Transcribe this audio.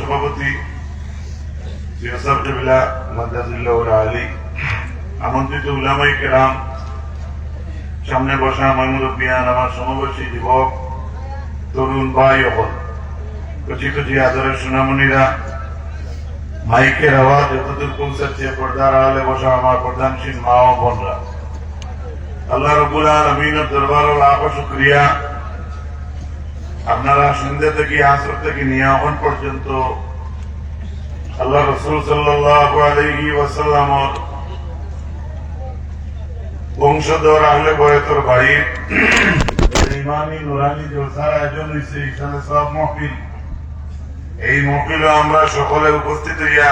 সভাপতি মাদ্রাসুল্লাহ আলী আমন্ত্রিত উলামাই কেরাম সামনে বসা মুরব্বিয়ান আমার সমবয়সী যুবক, তরুণ ভাই অকল কচি কচি আদরের সোনামণিরা মাইকের আওয়াজ যতদূর পৌঁছাচ্ছে, পর্দার আড়ালে বসা আমার প্রধানশীল মা ও বোনরা। আল্লাহ রবুল আলমিনের দরবার লাভ শুক্রিয়া। আপনারা সন্ধ্যা থেকে, আসর থেকে নিয়ে পর্যন্ত আল্লাহ রসুল সাল্লাহ আলহি ওয়াসাল্লামর বংশধর আহলে বয়তর নুরানি আয়োজন হয়েছে সব মহফিল। এই মহফিলে আমরা সকলে উপস্থিত হইয়া